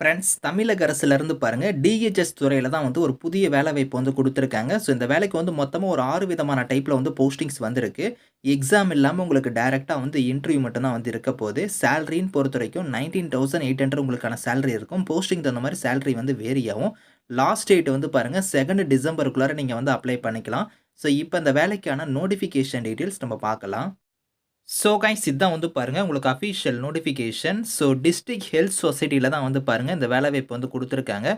Friends தமிழக அரசுலேருந்து பாருங்கள் DHS துறையில் தான் வந்து ஒரு புதிய வேலைவாய்ப்பு வந்து கொடுத்துருக்காங்க. ஸோ இந்த வேலைக்கு வந்து மொத்தமாக ஒரு ஆறு விதமான டைப்பில் வந்து போஸ்டிங்ஸ் வந்திருக்கு. எக்ஸாம் இல்லாமல் உங்களுக்கு டேரெக்டாக வந்து இன்டர்வியூ மட்டும்தான் வந்து இருக்க போகுது. சேலரின்னு பொறுத்த வரைக்கும் நைன்டீன் தௌசண்ட் எயிட் ஹண்ட்ரட் உங்களுக்கான சேலரி இருக்கும். போஸ்டிங் தகுந்த மாதிரி சேலரி வந்து வேரி ஆகும். லாஸ்ட் டேட் வந்து பாருங்கள் செகண்ட் டிசம்பருக்குள்ளார நீங்கள் வந்து அப்ளை பண்ணிக்கலாம். ஸோ இப்போ இந்த வேலைக்கான நோட்டிஃபிகேஷன் டீட்டெயில்ஸ் நம்ம பார்க்கலாம். ஸோ கைஸ் இதுதான் வந்து பாருங்கள் உங்களுக்கு official notification so district health சொசைட்டியில் தான் வந்து பாருங்கள் இந்த வேலைவாய்ப்பு வந்து கொடுத்துருக்காங்க.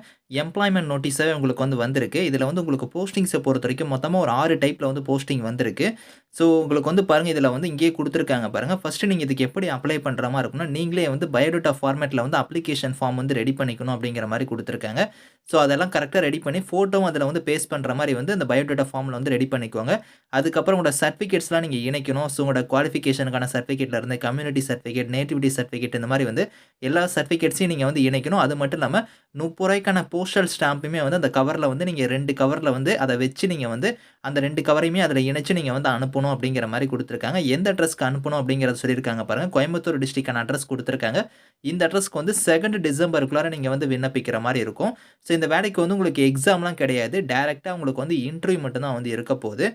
எம்ப்ளாய்மெண்ட் நோட்டீஸாகவே உங்களுக்கு வந்து வந்திருக்கு. இதில் வந்து உங்களுக்கு போஸ்டிங்ஸை பொறுத்த வரைக்கும் மொத்தமாக ஒரு ஆறு டைப்பில் வந்து போஸ்டிங் வந்திருக்கு. ஸோ உங்களுக்கு வந்து பாருங்கள் இதில் வந்து இங்கேயே கொடுத்துருக்காங்க பாருங்கள் ஃபஸ்ட்டு நீங்கள் இதுக்கு எப்படி அப்ளை பண்ணுற மாதிரி இருக்கும்னா நீங்களே வந்து பயோடேட்டா ஃபார்மேட்டில் வந்து அப்ளிகேஷன் ஃபார்ம் வந்து ரெடி பண்ணிக்கணும் அப்படிங்கிற மாதிரி கொடுத்துருக்காங்க. ஸோ அதெல்லாம் கரெக்டாக ரெடி பண்ணி ஃபோட்டோவும் அதில் வந்து பேஸ்ட் பண்ணுற மாதிரி வந்து அந்த பயோடேட்டா ஃபார்மில் வந்து ரெடி பண்ணிக்கோங்க. அதுக்கப்புறம் உங்களோட சர்டிஃபிகேட்ஸ்லாம் நீங்கள் இணைக்கணும். ஸோ உங்களோட குவாலிஃபிகேஷனுக்கான சர்டிஃபிகேட்டில் இருந்து கம்யூனிட்டி சர்டிஃபிகேட் நேட்டிவிட்டி சர்டிஃபிகேட் இந்த மாதிரி வந்து எல்லா சர்டிஃபிகேட்ஸையும் நீங்கள் வந்து இணைக்கணும். அது மட்டும் இல்லாமல் முப்பது ரூபாய்க்கான போஸ்டல் ஸ்டாம்புமே வந்து அந்த கவரில் வந்து நீங்கள் ரெண்டு கவரில் வந்து அதை வச்சு நீங்கள் வந்து அந்த ரெண்டு கவரையுமே அதில் இணைச்சு நீங்கள் வந்து அனுப்பணும். அப்படிங்கிற மாதிரி கொடுத்துருக்காங்க. எந்த அட்ரஸ்க்கு அனுப்பணும் அப்படிங்கிறத சொல்லியிருக்காங்க பாருங்கள் கோயம்புத்தூர் டிஸ்ட்ரிக்டான அட்ரஸ் கொடுத்துருக்காங்க. இந்த அட்ரஸ்க்கு வந்து செகண்ட் டிசம்பருக்குள்ளார நீங்கள் வந்து விண்ணப்பிக்கிற மாதிரி இருக்கும். ஸோ இந்த வேலைக்கு வந்து உங்களுக்கு எக்ஸாம்லாம் கிடையாது. டேரெக்டாக உங்களுக்கு வந்து இன்டர்வியூ மட்டும்தான் வந்து இருக்க போகுது.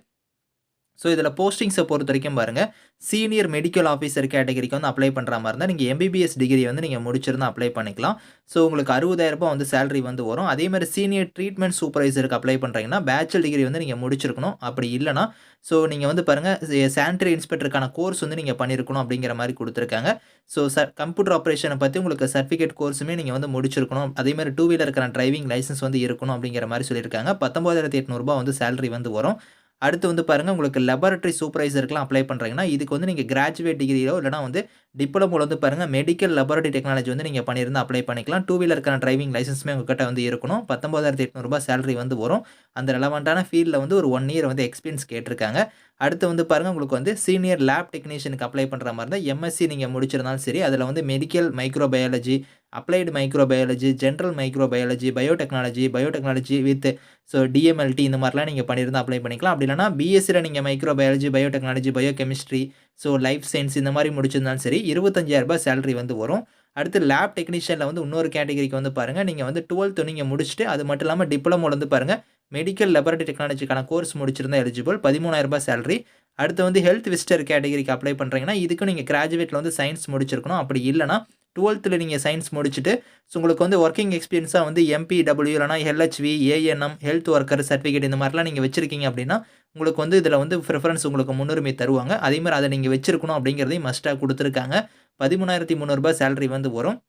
ஸோ இதில் போஸ்டிங்ஸை பொறுத்த வரைக்கும் பாருங்கள் சீனியர் மெடிக்கல் ஆஃபீஸர் கேட்டகரிக்கு வந்து அப்ளை பண்ணுற மாதிரி இருந்தால் நீங்கள் எம்பிபிஎஸ் டிகிரி வந்து நீங்கள் முடிச்சிருந்தா அப்ளை பண்ணிக்கலாம். ஸோ உங்களுக்கு அறுபதாயிரரூபா வந்து சேலரி வந்து வரும். அதே மாதிரி சீனியர் ட்ரீட்மெண்ட் சூப்பர்வைசருக்கு அப்ளை பண்ணுறீங்கன்னா பேச்சுலர் டிகிரி வந்து நீங்கள் முடிச்சிருக்கணும். அப்படி இல்லைனா ஸோ நீங்கள் வந்து பாருங்கள் சானிட்டரி இன்ஸ்பெக்டருக்கான கோர்ஸ் வந்து நீங்கள் பண்ணியிருக்கணும் அப்படிங்கிற மாதிரி கொடுத்துருக்காங்க. ஸோ ச கம்ப்யூட்டர் ஆப்ரேஷனை பற்றி உங்களுக்கு சர்டிஃபிகேட் கோர்ஸுமே நீங்கள் வந்து முடிச்சிருக்கணும். அதே மாதிரி டூ வீலருக்கான டிரைவிங் லைசன்ஸ் வந்து இருக்கணும் அப்படிங்கிற மாதிரி சொல்லியிருக்காங்க. பத்தொம்பதாயிரத்தி எட்நூறுபா வந்து சேலரி வந்து வரும். அடுத்து வந்து பாருங்கள் உங்களுக்கு லெபரட்டரி சூப்பர்வைசருக்குலாம் அப்ளை பண்ணுறீங்கன்னா இதுக்கு வந்து நீங்கள் கிராஜுவேட் டிகிரியோ இல்லைனா வந்து டிப்ளமோவில் வந்து பாருங்கள் மெடிக்கல் லெபார்டரி டெக்னாலஜி வந்து நீங்கள் பண்ணியிருந்தால் அப்ளை பண்ணிக்கலாம். டூ வீலருக்கான டிரைவிங் லைசன்ஸுமே உங்கள்கிட்ட வந்து இருக்கணும். பத்தொம்பதாயிரத்தி எட்நூறுபா சேலரி வந்து வரும். அந்த ரெலவெண்ட்டான ஃபீல்டில் வந்து ஒரு ஒன் இயர் வந்து எக்ஸ்பீரியன்ஸ் கேட்டிருக்காங்க. அடுத்து வந்து பாருங்கள் உங்களுக்கு வந்து சீனியர் லேப் டெக்னீஷியனுக்கு அப்ளை பண்ணுற மாதிரி இருந்தால் எம்எஸ்சி நீங்கள் முடிச்சிருந்தாலும் சரி அதில் வந்து medical microbiology applied microbiology general microbiology biotechnology biotechnology with so DMLT இந்த மாதிரிலாம் நீங்கள் பண்ணியிருந்தால் அப்ளை பண்ணிக்கலாம். அப்படி இல்லைனா பிஎஸ்சியில் நீங்கள் microbiology biotechnology biochemistry so life science இந்த மாதிரி முடிச்சிருந்தாலும் சரி இருபத்தஞ்சாயிரரூபா சேலரி வந்து வரும். அடுத்து லேப் டெக்னீஷியனில் வந்து இன்னொரு கேட்டகரிக்கு வந்து பாருங்கள் நீங்கள் வந்து டுவெல்த்து நீங்கள் முடிச்சுட்டு அது மட்டும் இல்லாமல் டிப்ளமோவில் வந்து பாருங்கள் மெடிக்கல் லெபரட்டரி டெக்னாலஜிக்கான கோர்ஸ் முடிச்சிருந்தா எலிஜிபிள் பதிமூணாயிரரூபா சேலரி அடுத்து வந்து ஹெல்த் விசிட்டர் கேட்டகரிக்கு அப்ளை பண்ணுறீங்கன்னா இதுக்கு நீங்கள் கிராஜுவேட்டில் வந்து சயின்ஸ் முடிச்சிருக்கணும். அப்படி இல்லைனா டுவெல்த்தில் நீங்கள் சயின்ஸ் முடிச்சுட்டு ஸோ உங்களுக்கு வந்து ஒர்க்கிங் எக்ஸ்பீரியன்ஸாக வந்து எம்பிடபிள்யூ இல்லைனா LHV ANM health worker certificate இந்த மாதிரிலாம் நீங்கள் வச்சுருக்கீங்க அப்படின்னா உங்களுக்கு வந்து இதில் வந்து ப்ரிஃபரன்ஸ் உங்களுக்கு முன்னுரிமை தருவாங்க. அதே மாதிரி அதை நீங்கள் வச்சுருக்கணும் அப்படிங்கிறதையும் மஸ்ட்டாக கொடுத்துருக்காங்க. பதிமூணாயிரத்தி முந்நூறுபா சேலரி வந்து வரும்.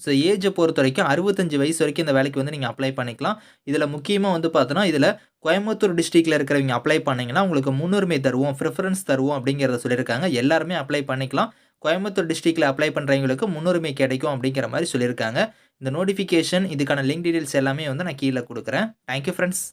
ஸோ ஏஜை பொறுத்த வரைக்கும் அறுபத்தஞ்சு வயசு வரைக்கும் இந்த வேலைக்கு வந்து நீங்கள் அப்ளை பண்ணிக்கலாம். இதில் முக்கியமாக வந்து பார்த்தோன்னா இதில் கோயம்புத்தூர் டிஸ்ட்ரிக்டில் இருக்கிறவங்க அப்ளை பண்ணிங்கன்னா உங்களுக்கு முன்னுரிமை தருவோம் ப்ரிஃபரன்ஸ் தருவோம் அப்படிங்கிறத சொல்லியிருக்காங்க. எல்லாருமே அப்ளை பண்ணிக்கலாம். கோயம்புத்தூர் டிஸ்ட்ரிக்டில் அப்ளை பண்ணுறவங்களுக்கு முன்னுரிமை கிடைக்கும் அப்படிங்கிற மாதிரி சொல்லியிருக்காங்க. இந்த நோட்டிஃபிகேஷன் இதுக்கான லிங்க் டீட்டெயில்ஸ் எல்லாமே வந்து நான் கீழே கொடுக்குறேன். Thank you friends